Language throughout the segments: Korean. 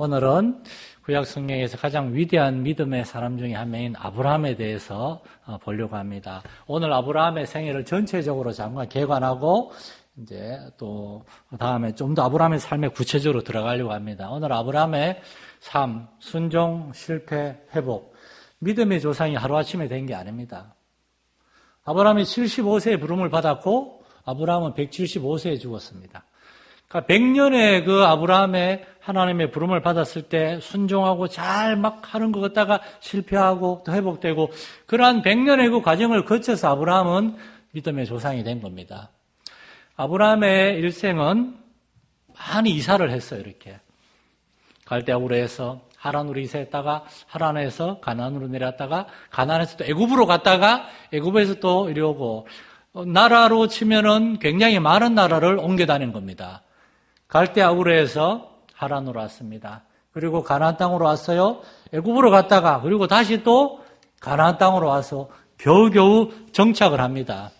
오늘은 구약 성경에서 가장 위대한 믿음의 사람 중에 한 명인 아브라함에 대해서 어, 보려고 합니다. 오늘 아브라함의 생애를 전체적으로 잠깐 개관하고 이제 또 다음에 좀 더 아브라함의 삶에 구체적으로 들어가려고 합니다. 오늘 아브라함의 삶, 순종, 실패, 회복. 믿음의 조상이 하루아침에 된 게 아닙니다. 아브라함이 75세에 부름을 받았고 아브라함은 175세에 죽었습니다. 그러니까 100년의 그 아브라함의 하나님의 부름을 받았을 때 순종하고 잘 막 하는 것 같다가 실패하고 또 회복되고 그러한 100년의 그 과정을 거쳐서 아브라함은 믿음의 조상이 된 겁니다. 아브라함의 일생은 많이 이사를 했어요, 이렇게. 갈대아우르에서 하란으로 이사했다가 하란에서 가난으로 내렸다가 가난에서 또 애굽으로 갔다가 애굽에서 또 이리 오고 나라로 치면은 굉장히 많은 나라를 옮겨 다닌 겁니다. 갈대 아우르에서 하란으로 왔습니다. 그리고 가나안 땅으로 왔어요. 애굽으로 갔다가 그리고 다시 또 가나안 땅으로 와서 겨우겨우 정착을 합니다.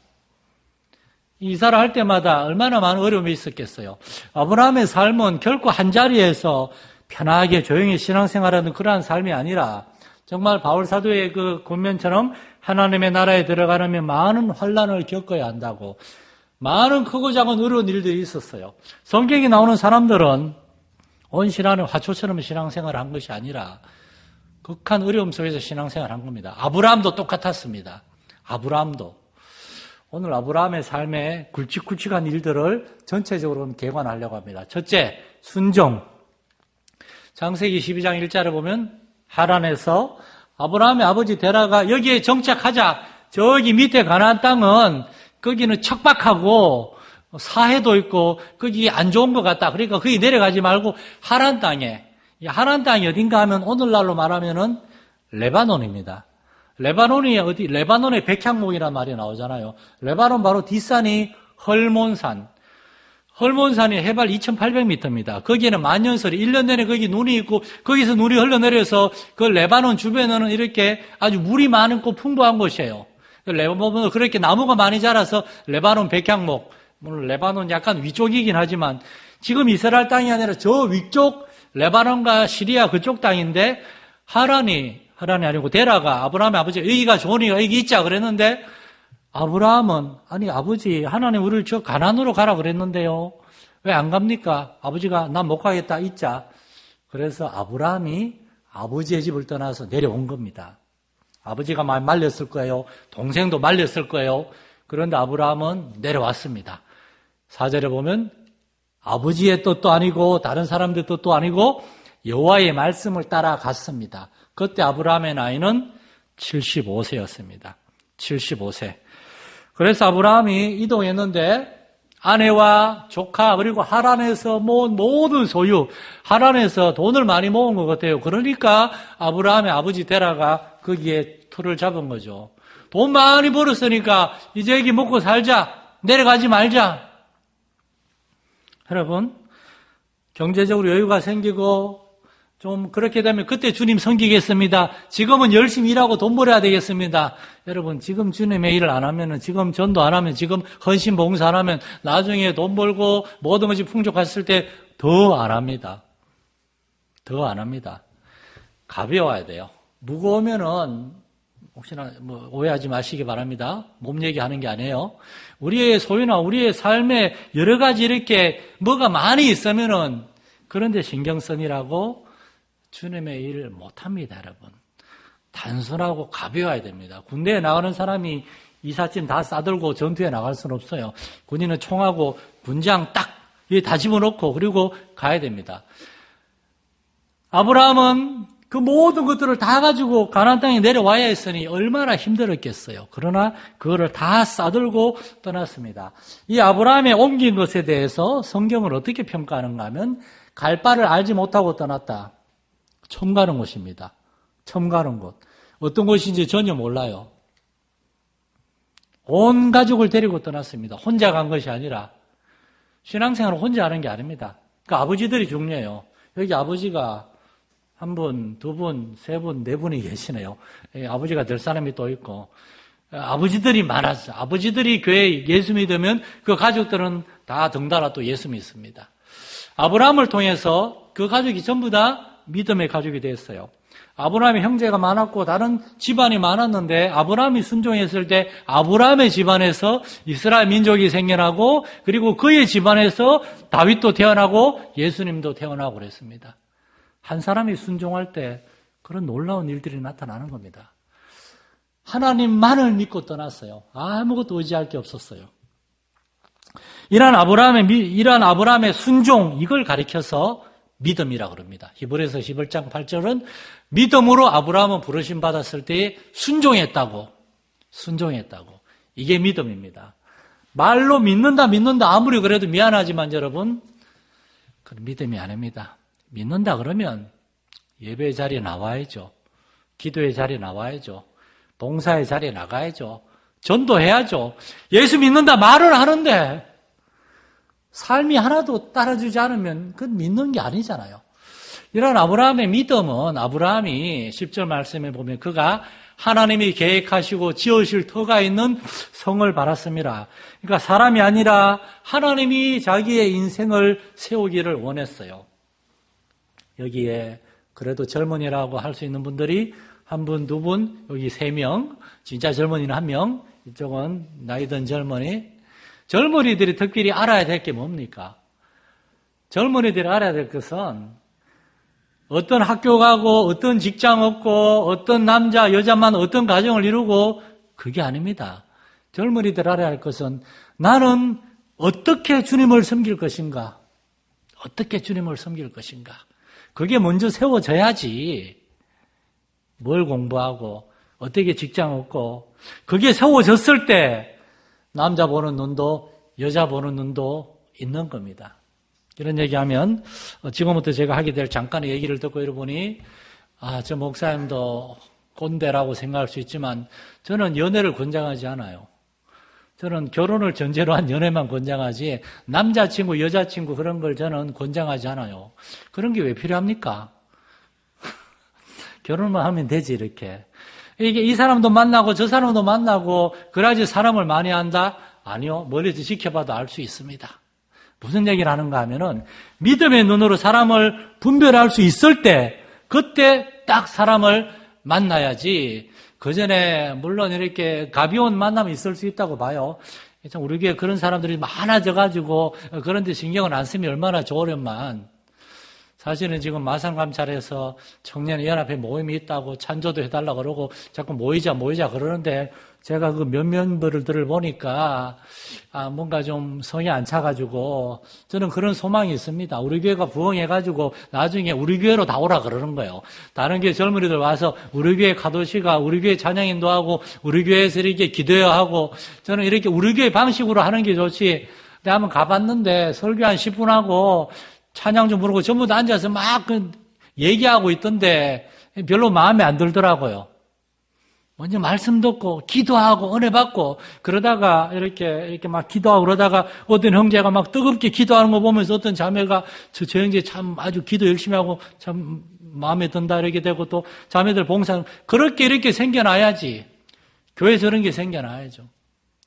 이사를 할 때마다 얼마나 많은 어려움이 있었겠어요. 아브라함의 삶은 결코 한 자리에서 편하게 조용히 신앙생활하는 그러한 삶이 아니라 정말 바울 사도의 그 권면처럼 하나님의 나라에 들어가려면 많은 환란을 겪어야 한다고 많은 크고 작은 어려운 일들이 있었어요. 성경에 나오는 사람들은 온신하는 화초처럼 신앙생활을 한 것이 아니라 극한 어려움 속에서 신앙생활을 한 겁니다. 아브라함도 똑같았습니다. 아브라함도. 오늘 아브라함의 삶에 굵직굵직한 일들을 전체적으로 개관하려고 합니다. 첫째, 순종. 장세기 12장 1절에 보면 하란에서 아브라함의 아버지 데라가 여기에 정착하자. 저기 밑에 가나안 땅은 거기는 척박하고 사해도 있고 거기 안 좋은 것 같다. 그러니까 거기 내려가지 말고 하란 땅에 하란 땅이 어딘가 하면 오늘날로 말하면은 레바논입니다. 레바논이 어디 레바논의 백향목이란 말이 나오잖아요. 레바논 바로 뒷산이 헐몬산. 헐몬산이 해발 2,800m입니다. 거기에는 만년설이 1년 내내 거기 눈이 있고 거기서 눈이 흘러내려서 그 레바논 주변에는 이렇게 아주 물이 많고 풍부한 곳이에요. 그 레바논은 그렇게 나무가 많이 자라서 레바논 백향목, 물론 레바논 약간 위쪽이긴 하지만 지금 이스라엘 땅이 아니라 저 위쪽 레바논과 시리아 그쪽 땅인데 하란이 하란이 아니고 데라가 아브라함의 아버지 여기가 좋으니까 여기 있자 그랬는데 아브라함은 아니 아버지 하나님 우리를 저 가난으로 가라 그랬는데요. 왜 안 갑니까? 아버지가 난 못 가겠다 있자. 그래서 아브라함이 아버지의 집을 떠나서 내려온 겁니다. 아버지가 많이 말렸을 거예요. 동생도 말렸을 거예요. 그런데 아브라함은 내려왔습니다. 사절에 보면 아버지의 뜻도 아니고 다른 사람들 뜻도 아니고 여호와의 말씀을 따라갔습니다. 그때 아브라함의 나이는 75세였습니다. 75세. 그래서 아브라함이 이동했는데 아내와 조카 그리고 하란에서 모은 모든 소유 하란에서 돈을 많이 모은 것 같아요. 그러니까 아브라함의 아버지 데라가 거기에 틀을 잡은 거죠. 돈 많이 벌었으니까 이제 여기 먹고 살자. 내려가지 말자. 여러분, 경제적으로 여유가 생기고 좀 그렇게 되면 그때 주님 섬기겠습니다. 지금은 열심히 일하고 돈 벌어야 되겠습니다. 여러분, 지금 주님의 일을 안 하면은, 지금 전도 안 하면, 지금 헌신 봉사 안 하면, 나중에 돈 벌고 모든 것이 풍족했을 때 더 안 합니다. 더 안 합니다. 가벼워야 돼요. 무거우면은 혹시나 뭐 오해하지 마시기 바랍니다. 몸 얘기하는 게 아니에요. 우리의 소유나 우리의 삶에 여러 가지 이렇게 뭐가 많이 있으면은 그런데 신경 쓰니라고 주님의 일을 못 합니다, 여러분. 단순하고 가벼워야 됩니다. 군대에 나가는 사람이 이삿짐 다 싸들고 전투에 나갈 수는 없어요. 군인은 총하고 군장 딱 다 집어넣고 그리고 가야 됩니다. 아브라함은 그 모든 것들을 다 가지고 가나안 땅에 내려와야 했으니 얼마나 힘들었겠어요. 그러나 그거를 다 싸들고 떠났습니다. 이 아브라함의 옮긴 것에 대해서 성경을 어떻게 평가하는가 하면 갈 바를 알지 못하고 떠났다. 처음 가는 곳입니다. 처음 가는 곳. 어떤 곳인지 전혀 몰라요. 온 가족을 데리고 떠났습니다. 혼자 간 것이 아니라 신앙생활을 혼자 하는 게 아닙니다. 그 아버지들이 중요해요. 여기 아버지가 한 분, 두 분, 세 분, 네 분이 계시네요. 예, 아버지가 될 사람이 또 있고. 아버지들이 많았어. 아버지들이 교회에 예수 믿으면 그 가족들은 다 덩달아 또 예수 믿습니다. 아브라함을 통해서 그 가족이 전부 다 믿음의 가족이 됐어요. 아브라함의 형제가 많았고 다른 집안이 많았는데 아브라함이 순종했을 때 아브라함의 집안에서 이스라엘 민족이 생겨나고 그리고 그의 집안에서 다윗도 태어나고 예수님도 태어나고 그랬습니다. 한 사람이 순종할 때 그런 놀라운 일들이 나타나는 겁니다. 하나님만을 믿고 떠났어요. 아무것도 의지할 게 없었어요. 이러한 아브라함의 이러한 아브라함의 순종 이걸 가리켜서 믿음이라 그럽니다. 히브리서 11장 8절은 믿음으로 아브라함은 부르심 받았을 때 순종했다고 순종했다고 이게 믿음입니다. 말로 믿는다 믿는다 아무리 그래도 미안하지만 여러분 그 믿음이 아닙니다. 믿는다 그러면 예배 자리에 나와야죠. 기도의 자리에 나와야죠. 봉사의 자리에 나가야죠. 전도해야죠. 예수 믿는다 말을 하는데 삶이 하나도 따라주지 않으면 그건 믿는 게 아니잖아요. 이런 아브라함의 믿음은 아브라함이 10절 말씀에 보면 그가 하나님이 계획하시고 지으실 터가 있는 성을 바랐습니다. 그러니까 사람이 아니라 하나님이 자기의 인생을 세우기를 원했어요. 여기에 그래도 젊은이라고 할 수 있는 분들이 한 분, 두 분, 여기 세 명, 진짜 젊은이는 한 명, 이쪽은 나이 든 젊은이. 젊은이들이 특별히 알아야 될 게 뭡니까? 젊은이들이 알아야 될 것은 어떤 학교 가고 어떤 직장 얻고 어떤 남자, 여자만 어떤 가정을 이루고 그게 아닙니다. 젊은이들 알아야 할 것은 나는 어떻게 주님을 섬길 것인가? 어떻게 주님을 섬길 것인가? 그게 먼저 세워져야지. 뭘 공부하고 어떻게 직장 얻고 그게 세워졌을 때 남자 보는 눈도 여자 보는 눈도 있는 겁니다. 이런 얘기하면 어, 지금부터 제가 하게 될 잠깐의 얘기를 듣고 여러분이 아, 저 목사님도 꼰대라고 생각할 수 있지만 저는 연애를 권장하지 않아요. 저는 결혼을 전제로 한 연애만 권장하지 남자친구, 여자친구 그런 걸 저는 권장하지 않아요. 그런 게 왜 필요합니까? 결혼만 하면 되지 이렇게. 이게 이 사람도 만나고 저 사람도 만나고 그래야지 사람을 많이 한다? 아니요. 멀리서 지켜봐도 알 수 있습니다. 무슨 얘기를 하는가 하면은 믿음의 눈으로 사람을 분별할 수 있을 때 그때 딱 사람을 만나야지 그 전에 물론 이렇게 가벼운 만남이 있을 수 있다고 봐요. 참 우리 교회 그런 사람들이 많아져 가지고 그런데 신경을 안 쓰면 얼마나 좋으련만 사실은 지금 마산감찰에서 청년 연합회 모임이 있다고 찬조도 해달라 그러고 자꾸 모이자 모이자 그러는데 제가 그몇 멤버들을 보니까 아 뭔가 좀 성이 안 차가지고 저는 그런 소망이 있습니다. 우리 교회가 부흥해가지고 나중에 우리 교회로 다 오라 그러는 거예요. 다른 교회 젊은이들 와서 우리 교회 가도시가 우리 교회 찬양인도 하고 우리 교회에서 이렇게 기도해야 하고 저는 이렇게 우리 교회 방식으로 하는 게 좋지. 내가 한번 가봤는데 설교 한 10분 하고 찬양 좀 부르고 전부 다 앉아서 막그 얘기하고 있던데 별로 마음에 안 들더라고요. 먼저 말씀 듣고 기도하고 은혜 받고 그러다가 이렇게 이렇게 막 기도하고 그러다가 어떤 형제가 막 뜨겁게 기도하는 거 보면서 어떤 자매가 저, 저 형제 참 아주 기도 열심히 하고 참 마음에 든다 이렇게 되고 또 자매들 봉사 그렇게 이렇게 생겨나야지 교회 저런 게 생겨나야죠.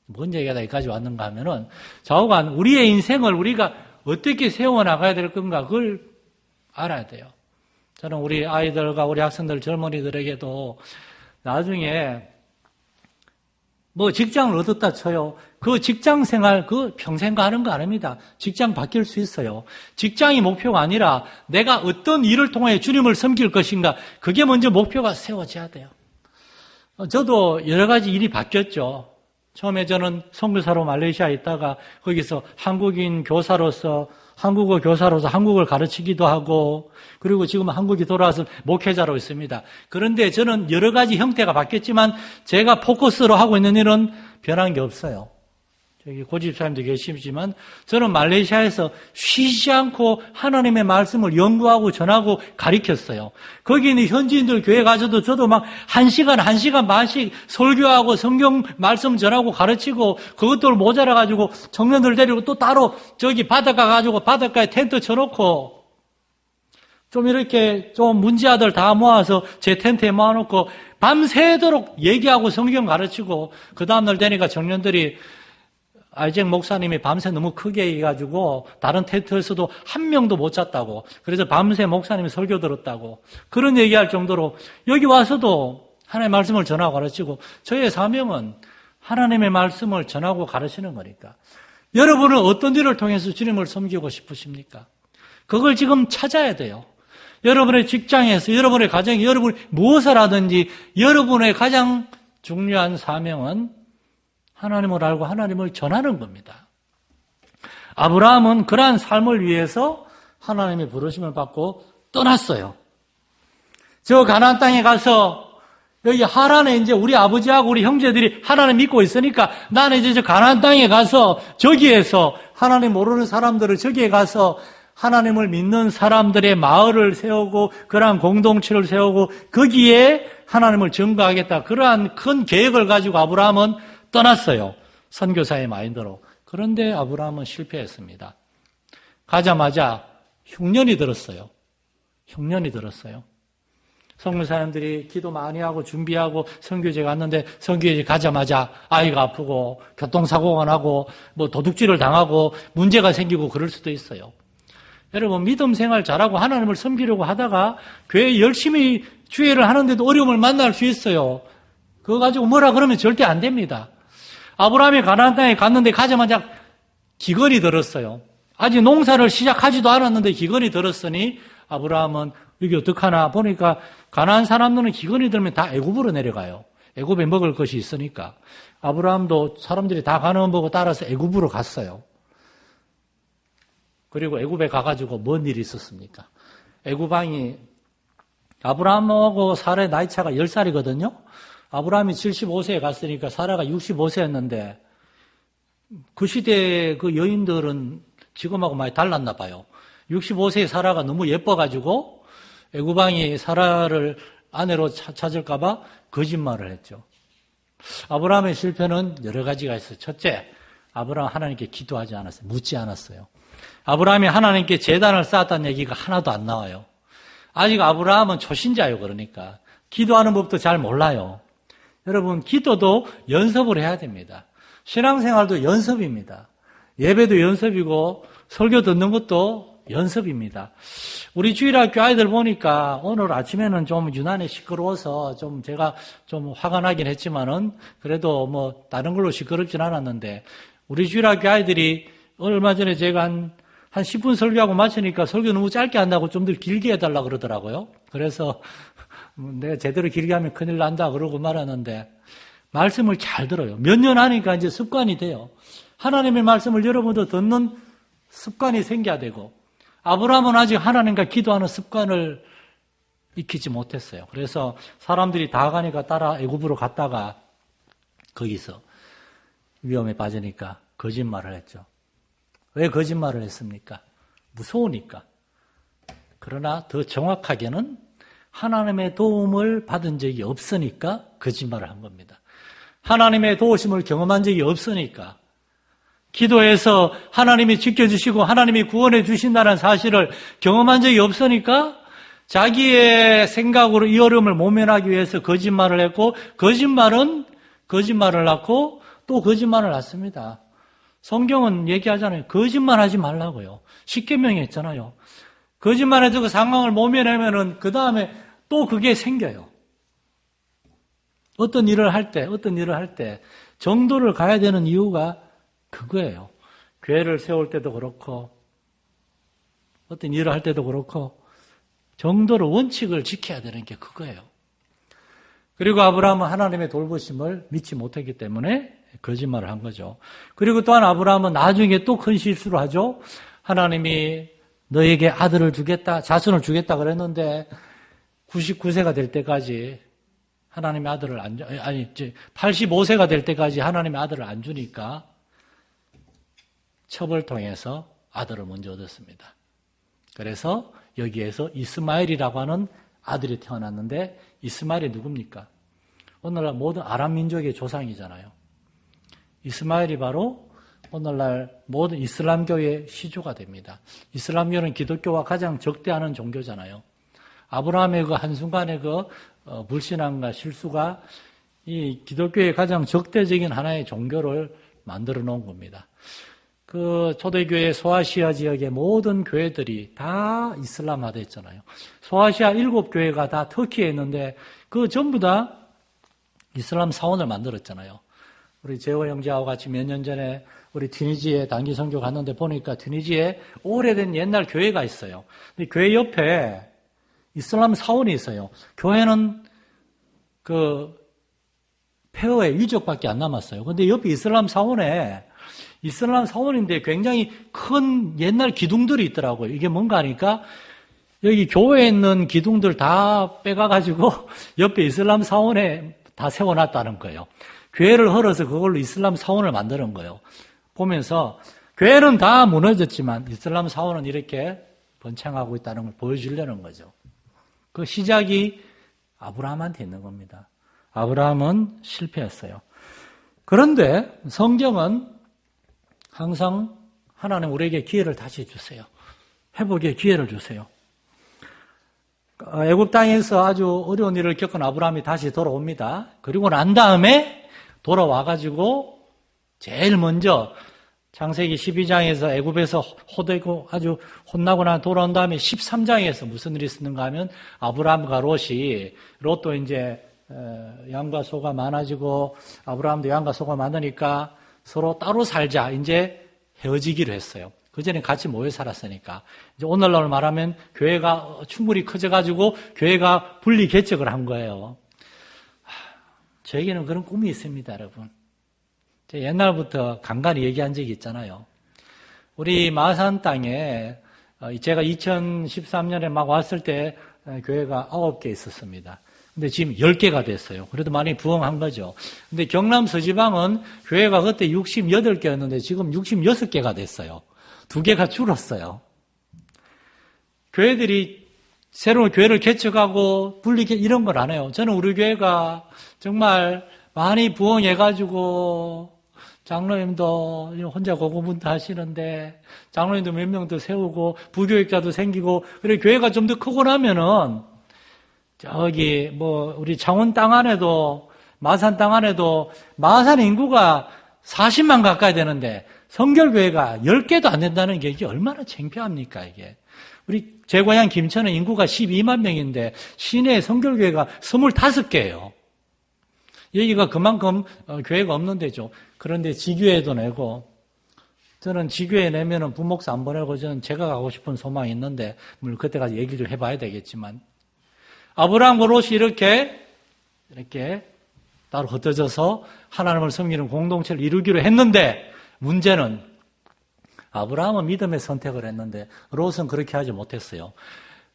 뭔 얘기가 여기까지 왔는가 하면은 좌우간 우리의 인생을 우리가 어떻게 세워 나가야 될 건가 그걸 알아야 돼요. 저는 우리 아이들과 우리 학생들 젊은이들에게도 나중에 뭐 직장을 얻었다 쳐요. 그 직장 생활 그 평생 가는 거 아닙니다. 직장 바뀔 수 있어요. 직장이 목표가 아니라 내가 어떤 일을 통해 주님을 섬길 것인가 그게 먼저 목표가 세워져야 돼요. 저도 여러 가지 일이 바뀌었죠. 처음에 저는 선교사로 말레이시아에 있다가 거기서 한국인 교사로서 한국어 교사로서 한국을 가르치기도 하고 그리고 지금 한국에 돌아와서 목회자로 있습니다. 그런데 저는 여러 가지 형태가 바뀌었지만 제가 포커스로 하고 있는 일은 변한 게 없어요. 여기 고집사님도 계시지만 저는 말레이시아에서 쉬지 않고 하나님의 말씀을 연구하고 전하고 가르쳤어요. 거기 있는 현지인들 교회 가서도 저도 막 한 시간, 한 시간 반씩 설교하고 성경 말씀 전하고 가르치고 그것들 모자라 가지고 청년들 데리고 또 따로 저기 바닷가 가지고 바닷가에 텐트 쳐놓고 좀 이렇게 좀 문제아들 다 모아서 제 텐트에 모아놓고 밤새도록 얘기하고 성경 가르치고 그 다음날 되니까 청년들이 아이잭 목사님이 밤새 너무 크게 해가지고 다른 텐트에서도 한 명도 못 잤다고. 그래서 밤새 목사님이 설교 들었다고. 그런 얘기할 정도로 여기 와서도 하나님의 말씀을 전하고 가르치고 저의 사명은 하나님의 말씀을 전하고 가르치는 거니까. 여러분은 어떤 일을 통해서 주님을 섬기고 싶으십니까? 그걸 지금 찾아야 돼요. 여러분의 직장에서, 여러분의 가정에, 여러분이 무엇을 하든지 여러분의 가장 중요한 사명은 하나님을 알고 하나님을 전하는 겁니다. 아브라함은 그러한 삶을 위해서 하나님의 부르심을 받고 떠났어요. 저 가나안 땅에 가서 여기 하란에 이제 우리 아버지하고 우리 형제들이 하나님 믿고 있으니까 나는 이제 저 가나안 땅에 가서 저기에서 하나님 모르는 사람들을 저기에 가서 하나님을 믿는 사람들의 마을을 세우고 그러한 공동체를 세우고 거기에 하나님을 증거하겠다. 그러한 큰 계획을 가지고 아브라함은 떠났어요. 선교사의 마인드로. 그런데 아브라함은 실패했습니다. 가자마자 흉년이 들었어요. 흉년이 들었어요. 성문 사람들이 기도 많이 하고 준비하고 성교제 갔는데 성교제 가자마자 아이가 아프고 교통사고가 나고 뭐 도둑질을 당하고 문제가 생기고 그럴 수도 있어요. 여러분 믿음 생활 잘하고 하나님을 섬기려고 하다가 교회 열심히 주회를 하는데도 어려움을 만날 수 있어요. 그거 가지고 뭐라 그러면 절대 안 됩니다. 아브라함이 가나안 땅에 갔는데 가자마자 기근이 들었어요. 아직 농사를 시작하지도 않았는데 기근이 들었으니 아브라함은 이게 어떡하나 보니까 가나안 사람들은 기근이 들면 다 애굽으로 내려가요. 애굽에 먹을 것이 있으니까 아브라함도 사람들이 다 가는 보고 따라서 애굽으로 갔어요. 그리고 애굽에 가가지고 뭔 일이 있었습니까? 애굽 왕이 아브라함하고 사라의 나이 차가 10살이거든요. 아브라함이 75세에 갔으니까 사라가 65세였는데 그 시대 그 여인들은 지금하고 많이 달랐나 봐요. 65세의 사라가 너무 예뻐가지고 애구방이 사라를 아내로 찾을까봐 거짓말을 했죠. 아브라함의 실패는 여러 가지가 있어요. 첫째, 아브라함 하나님께 기도하지 않았어요. 묻지 않았어요. 아브라함이 하나님께 재단을 쌓았다는 얘기가 하나도 안 나와요. 아직 아브라함은 초신자요, 그러니까. 기도하는 법도 잘 몰라요. 여러분, 기도도 연습을 해야 됩니다. 신앙생활도 연습입니다. 예배도 연습이고, 설교 듣는 것도 연습입니다. 우리 주일학교 아이들 보니까 오늘 아침에는 좀 유난히 시끄러워서 좀 제가 좀 화가 나긴 했지만은 그래도 뭐 다른 걸로 시끄럽진 않았는데 우리 주일학교 아이들이 얼마 전에 제가 한, 한 10분 설교하고 마치니까 설교 너무 짧게 한다고 좀 더 길게 해달라 그러더라고요. 그래서 뭐 내가 제대로 길게 하면 큰일 난다 그러고 말하는데 말씀을 잘 들어요. 몇 년 하니까 이제 습관이 돼요. 하나님의 말씀을 여러분도 듣는 습관이 생겨야 되고 아브라함은 아직 하나님과 기도하는 습관을 익히지 못했어요. 그래서 사람들이 다 가니까 따라 애굽으로 갔다가 거기서 위험에 빠지니까 거짓말을 했죠. 왜 거짓말을 했습니까? 무서우니까. 그러나 더 정확하게는 하나님의 도움을 받은 적이 없으니까 거짓말을 한 겁니다. 하나님의 도우심을 경험한 적이 없으니까 기도해서 하나님이 지켜주시고 하나님이 구원해 주신다는 사실을 경험한 적이 없으니까 자기의 생각으로 이 어려움을 모면하기 위해서 거짓말을 했고 거짓말은 거짓말을 낳고 또 거짓말을 낳습니다. 성경은 얘기하잖아요. 거짓말 하지 말라고요. 십계명에 있잖아요. 거짓말 해서 그 상황을 모면하면은 그 다음에 또 그게 생겨요. 어떤 일을 할 때, 어떤 일을 할 때 정도를 가야 되는 이유가 그거예요. 교회를 세울 때도 그렇고 어떤 일을 할 때도 그렇고 정도로 원칙을 지켜야 되는 게 그거예요. 그리고 아브라함은 하나님의 돌보심을 믿지 못했기 때문에 거짓말을 한 거죠. 그리고 또한 아브라함은 나중에 또 큰 실수를 하죠. 하나님이 너에게 아들을 주겠다, 자손을 주겠다 그랬는데 99세가 될 때까지 하나님의 아들을 안 주, 아니, 85세가 될 때까지 하나님의 아들을 안 주니까 첩을 통해서 아들을 먼저 얻었습니다. 그래서 여기에서 이스마엘이라고 하는 아들이 태어났는데 이스마엘이 누굽니까? 오늘날 모든 아람 민족의 조상이잖아요. 이스마엘이 바로 오늘날 모든 이슬람교의 시조가 됩니다. 이슬람교는 기독교와 가장 적대하는 종교잖아요. 아브라함의 그 한순간의 그 불신함과 어, 실수가 이 기독교의 가장 적대적인 하나의 종교를 만들어 놓은 겁니다. 그 초대교회 소아시아 지역의 모든 교회들이 다 이슬람화 됐잖아요. 소아시아 일곱 교회가 다 터키에 있는데 그 전부 다 이슬람 사원을 만들었잖아요. 우리 재호 형제하고 같이 몇 년 전에 우리 튀니지에 단기 선교 갔는데 보니까 튀니지에 오래된 옛날 교회가 있어요. 근데 교회 옆에 이슬람 사원이 있어요. 교회는 그 폐허의 위적밖에 안 남았어요. 근데 옆에 이슬람 사원에 이슬람 사원인데 굉장히 큰 옛날 기둥들이 있더라고요. 이게 뭔가 하니까 여기 교회에 있는 기둥들 다 빼가가지고 옆에 이슬람 사원에 다 세워놨다는 거예요. 교회를 헐어서 그걸로 이슬람 사원을 만드는 거예요. 보면서 교회는 다 무너졌지만 이슬람 사원은 이렇게 번창하고 있다는 걸 보여주려는 거죠. 그 시작이 아브라함한테 있는 겁니다. 아브라함은 실패했어요. 그런데 성경은 항상 하나님 우리에게 기회를 다시 주세요. 회복의 기회를 주세요. 어, 애굽 땅에서 아주 어려운 일을 겪은 아브라함이 다시 돌아옵니다. 그리고 난 다음에 돌아와 가지고 제일 먼저 창세기 12장에서 애굽에서 호되고 아주 혼나고 나 돌아온 다음에 13장에서 무슨 일이 있었는가 하면 아브라함과 롯이 롯도 이제 어, 양과 소가 많아지고 아브라함도 양과 소가 많으니까 서로 따로 살자. 이제 헤어지기로 했어요. 그 전에 같이 모여 살았으니까. 이제 오늘날 말하면 교회가 충분히 커져가지고 교회가 분리 개척을 한 거예요. 저에게는 그런 꿈이 있습니다, 여러분. 제가 옛날부터 간간히 얘기한 적이 있잖아요. 우리 마산 땅에 어, 제가 2013년에 막 왔을 때 어, 교회가 9개 있었습니다. 근데 지금 10개가 됐어요. 그래도 많이 부흥한 거죠. 근데 경남 서지방은 교회가 그때 68개였는데 지금 66개가 됐어요. 두 개가 줄었어요. 교회들이 새로운 교회를 개척하고 분리 이런 걸 안 해요. 저는 우리 교회가 정말 많이 부흥해가지고 장로님도 혼자 고군분투 하시는데 장로님도 몇 명 더 세우고 부교육자도 생기고 그래 교회가 좀 더 크고 나면은 저기 뭐 우리 창원 땅 안에도 마산 땅 안에도 마산 인구가 40만 가까이 되는데 성결교회가 10개도 안 된다는 게 이게 얼마나 창피합니까 이게. 우리 제 고향 김천은 인구가 12만 명인데 시내 성결교회가 25개예요. 여기가 그만큼 어, 교회가 없는 데죠. 그런데 지교회도 내고 저는 지교회 내면은 부목사 안 보내고 저는 제가 가고 싶은 소망이 있는데 물론 그때까지 얘기 를 해봐야 되겠지만 아브라함과 롯이 이렇게 이렇게 따로 흩어져서 하나님을 섬기는 공동체를 이루기로 했는데 문제는 아브라함은 믿음의 선택을 했는데 롯은 그렇게 하지 못했어요.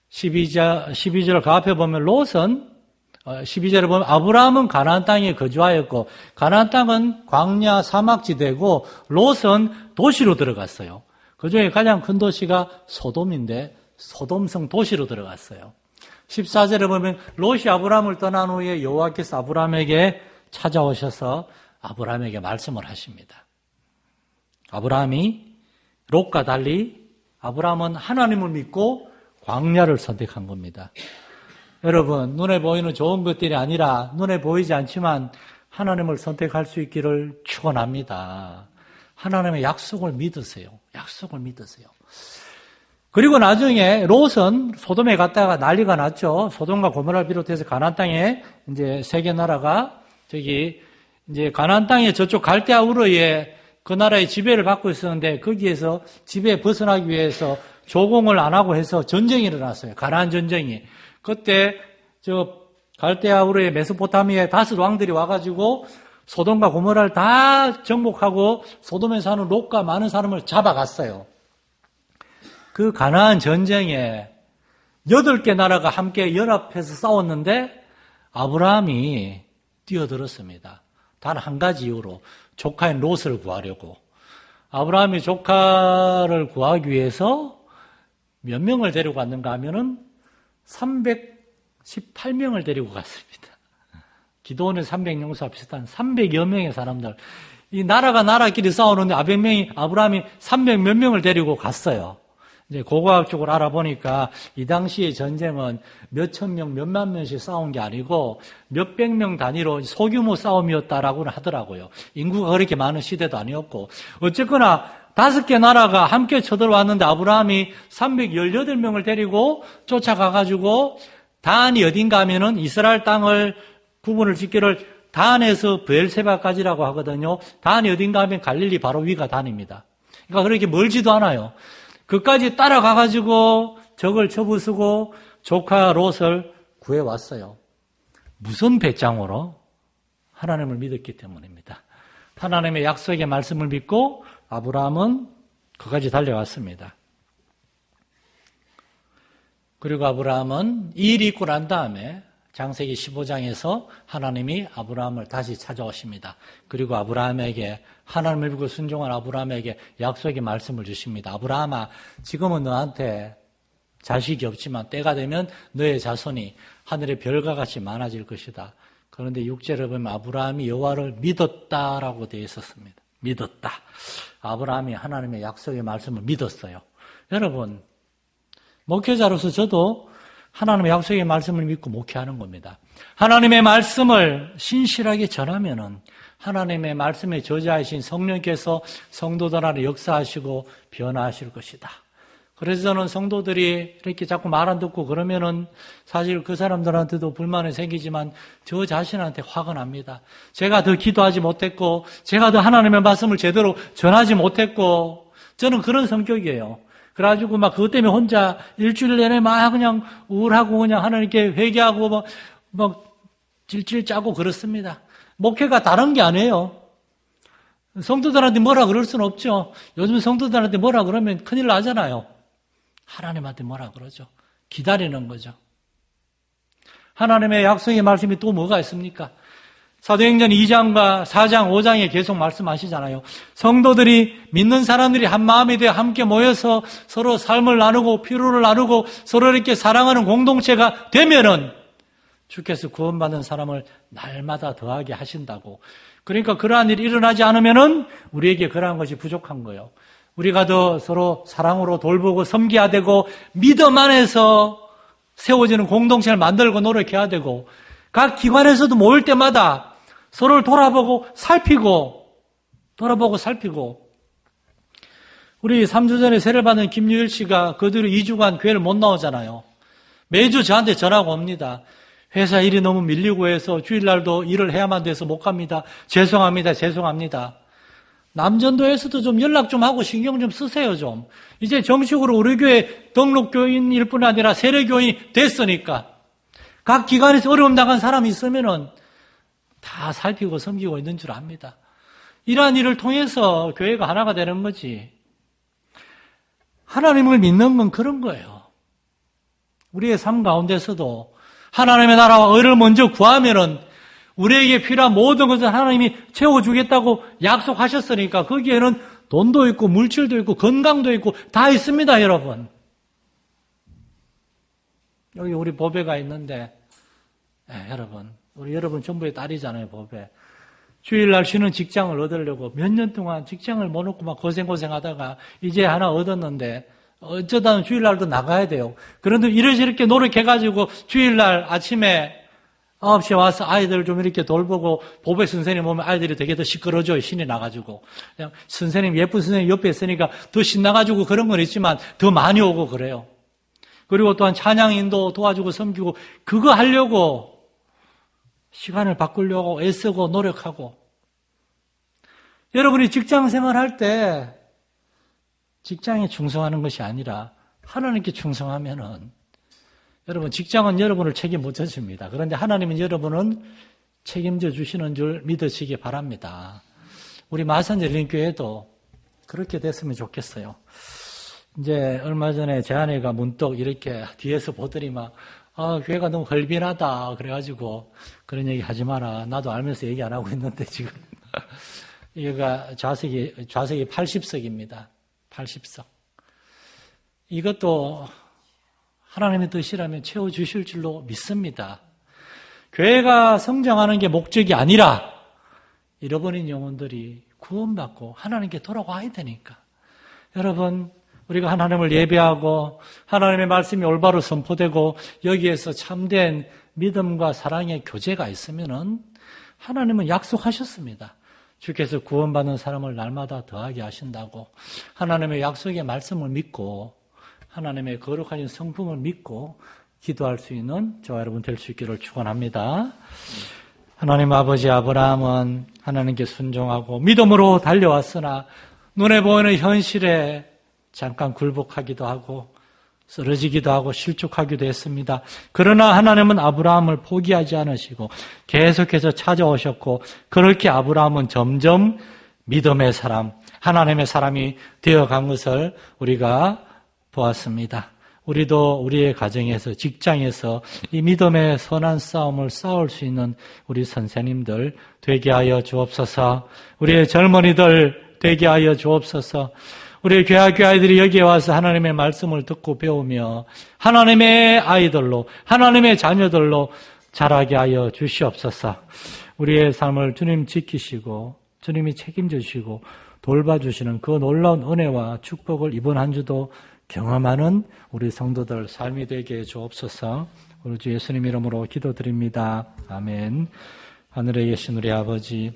12절, 12절을 그 앞에 보면 롯은 12절을 어, 보면 아브라함은 가나안 땅에 거주하였고 가나안 땅은 광야 사막지대고 롯은 도시로 들어갔어요. 그 중에 가장 큰 도시가 소돔인데 소돔성 도시로 들어갔어요. 14절에 보면 롯이 아브라함을 떠난 후에 여호와께서 아브라함에게 찾아오셔서 아브라함에게 말씀을 하십니다. 아브라함이 롯과 달리 아브라함은 하나님을 믿고 광야를 선택한 겁니다. 여러분, 눈에 보이는 좋은 것들이 아니라 눈에 보이지 않지만 하나님을 선택할 수 있기를 축원합니다. 하나님의 약속을 믿으세요. 약속을 믿으세요. 그리고 나중에 롯은 소돔에 갔다가 난리가 났죠. 소돔과 고모라를 비롯해서 가나안 땅에 이제 세계 나라가 저기 이제 가나안 땅에 저쪽 갈대아 우르에 그 나라의 지배를 받고 있었는데 거기에서 지배 벗어나기 위해서 조공을 안 하고 해서 전쟁이 일어났어요. 가나안 전쟁이. 그때 저 갈대아 우르의 메소포타미아의 다섯 왕들이 와가지고 소돔과 고모라를 다 정복하고 소돔에 사는 롯과 많은 사람을 잡아갔어요. 그 가나안 전쟁에 여덟 개 나라가 함께 연합해서 싸웠는데 아브라함이 뛰어들었습니다. 단 한 가지 이유로 조카인 롯을 구하려고. 아브라함이 조카를 구하기 위해서 몇 명을 데리고 갔는가 하면은 318명을 데리고 갔습니다. 기도원의 300용사 비슷한 300여 명의 사람들. 이 나라가 나라끼리 싸우는데 아브라함이 300 몇 명을 데리고 갔어요. 이제 고고학적으로 알아보니까 이 당시의 전쟁은 몇천 명, 몇만 명씩 싸운 게 아니고 몇백 명 단위로 소규모 싸움이었다라고는 하더라고요. 인구가 그렇게 많은 시대도 아니었고. 어쨌거나 다섯 개 나라가 함께 쳐들어왔는데 아브라함이 318명을 데리고 쫓아가가지고 단이 어딘가 하면은 이스라엘 땅을 구분을 짓기를 단에서 부엘세바까지라고 하거든요. 단이 어딘가 하면 갈릴리 바로 위가 단입니다. 그러니까 그렇게 멀지도 않아요. 그까지 따라가가지고 적을 쳐부수고 조카 롯을 구해왔어요. 무슨 배짱으로? 하나님을 믿었기 때문입니다. 하나님의 약속의 말씀을 믿고 아브라함은 그까지 달려왔습니다. 그리고 아브라함은 이 일이 있고 난 다음에 장세기 15장에서 하나님이 아브라함을 다시 찾아오십니다. 그리고 아브라함에게 하나님을 믿고 순종한 아브라함에게 약속의 말씀을 주십니다. 아브라함아, 지금은 너한테 자식이 없지만 때가 되면 너의 자손이 하늘의 별과 같이 많아질 것이다. 그런데 육제를 보면 아브라함이 여호와를 믿었다라고 되어 있었습니다. 믿었다. 아브라함이 하나님의 약속의 말씀을 믿었어요. 여러분, 목회자로서 저도 하나님의 약속의 말씀을 믿고 목회하는 겁니다. 하나님의 말씀을 신실하게 전하면은 하나님의 말씀의 저자이신 성령께서 성도들 안에 역사하시고 변화하실 것이다. 그래서 저는 성도들이 이렇게 자꾸 말 안 듣고 그러면은 사실 그 사람들한테도 불만이 생기지만 저 자신한테 화가 납니다. 제가 더 기도하지 못했고, 제가 더 하나님의 말씀을 제대로 전하지 못했고, 저는 그런 성격이에요. 그래가지고 막 그것 때문에 혼자 일주일 내내 막 그냥 우울하고 그냥 하나님께 회개하고 막, 막 질질 짜고 그렇습니다. 목회가 다른 게 아니에요. 성도들한테 뭐라 그럴 수는 없죠. 요즘 성도들한테 뭐라 그러면 큰일 나잖아요. 하나님한테 뭐라 그러죠? 기다리는 거죠. 하나님의 약속의 말씀이 또 뭐가 있습니까? 사도행전 2장과 4장, 5장에 계속 말씀하시잖아요. 성도들이 믿는 사람들이 한 마음이 되어 함께 모여서 서로 삶을 나누고 피로를 나누고 서로 이렇게 사랑하는 공동체가 되면은 주께서 구원받는 사람을 날마다 더하게 하신다고. 그러니까 그러한 일이 일어나지 않으면은 우리에게 그러한 것이 부족한 거예요. 우리가 더 서로 사랑으로 돌보고 섬겨야 되고 믿음 안에서 세워지는 공동체를 만들고 노력해야 되고 각 기관에서도 모일 때마다 서로를 돌아보고 살피고 돌아보고 살피고 우리 3주 전에 세례 받은 김유일 씨가 그들이 2주간 교회를 못 나오잖아요. 매주 저한테 전화가 옵니다. 회사 일이 너무 밀리고 해서 주일날도 일을 해야만 돼서 못 갑니다. 죄송합니다. 죄송합니다. 남전도에서도 좀 연락 좀 하고 신경 좀 쓰세요, 좀. 이제 정식으로 우리 교회 등록교인일 뿐 아니라 세례교인이 됐으니까. 각 기관에서 어려움 당한 사람이 있으면은 다 살피고 섬기고 있는 줄 압니다. 이러한 일을 통해서 교회가 하나가 되는 거지. 하나님을 믿는 건 그런 거예요. 우리의 삶 가운데서도 하나님의 나라와 의를 먼저 구하면은 우리에게 필요한 모든 것을 하나님이 채워주겠다고 약속하셨으니까 거기에는 돈도 있고 물질도 있고 건강도 있고 다 있습니다, 여러분. 여기 우리 보배가 있는데, 네, 여러분, 우리 여러분 전부의 딸이잖아요, 보배. 주일날 쉬는 직장을 얻으려고 몇 년 동안 직장을 못 얻고 막 고생고생 하다가 이제 하나 얻었는데 어쩌다 주일날도 나가야 돼요. 그런데 이러저렇게 노력해가지고 주일날 아침에 9시에 와서 아이들 좀 이렇게 돌보고 보배 선생님 오면 아이들이 되게 더 시끄러져요. 신이 나가지고. 그냥 선생님, 예쁜 선생님 옆에 있으니까 더 신나가지고 그런 건 있지만 더 많이 오고 그래요. 그리고 또한 찬양인도 도와주고 섬기고 그거 하려고 시간을 바꾸려고 애쓰고 노력하고 여러분이 직장 생활할 때 직장에 충성하는 것이 아니라 하나님께 충성하면은 여러분 직장은 여러분을 책임 못 져줍니다. 그런데 하나님은 여러분은 책임져 주시는 줄 믿으시기 바랍니다. 우리 마산절린교회도 그렇게 됐으면 좋겠어요. 이제 얼마 전에 제 아내가 문득 이렇게 뒤에서 보더니 막, 아, 교회가 너무 헐빈하다. 그래가지고 그런 얘기 하지 마라. 나도 알면서 얘기 안 하고 있는데 지금. 여기가 좌석이, 좌석이 80석입니다. 80석. 이것도 하나님의 뜻이라면 채워주실 줄로 믿습니다. 교회가 성장하는 게 목적이 아니라 잃어버린 영혼들이 구원받고 하나님께 돌아와야 되니까. 여러분, 우리가 하나님을 예배하고 하나님의 말씀이 올바로 선포되고 여기에서 참된 믿음과 사랑의 교제가 있으면은 하나님은 약속하셨습니다. 주께서 구원받는 사람을 날마다 더하게 하신다고 하나님의 약속의 말씀을 믿고 하나님의 거룩한 성품을 믿고 기도할 수 있는 저와 여러분 될 수 있기를 축원합니다. 하나님 아버지 아브라함은 하나님께 순종하고 믿음으로 달려왔으나 눈에 보이는 현실에 잠깐 굴복하기도 하고 쓰러지기도 하고 실족하기도 했습니다. 그러나 하나님은 아브라함을 포기하지 않으시고 계속해서 찾아오셨고 그렇게 아브라함은 점점 믿음의 사람, 하나님의 사람이 되어간 것을 우리가 보았습니다. 우리도 우리의 가정에서 직장에서 이 믿음의 선한 싸움을 싸울 수 있는 우리 선생님들 되게 하여 주옵소서. 우리의 젊은이들 되게 하여 주옵소서. 우리 교학교 아이들이 여기에 와서 하나님의 말씀을 듣고 배우며 하나님의 아이들로 하나님의 자녀들로 자라게 하여 주시옵소서. 우리의 삶을 주님 지키시고 주님이 책임지시고 돌봐주시는 그 놀라운 은혜와 축복을 이번 한 주도 경험하는 우리 성도들 삶이 되게 주옵소서. 우리 주 예수님 이름으로 기도드립니다. 아멘. 하늘에 계신 우리 아버지,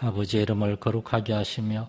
아버지의 이름을 거룩하게 하시며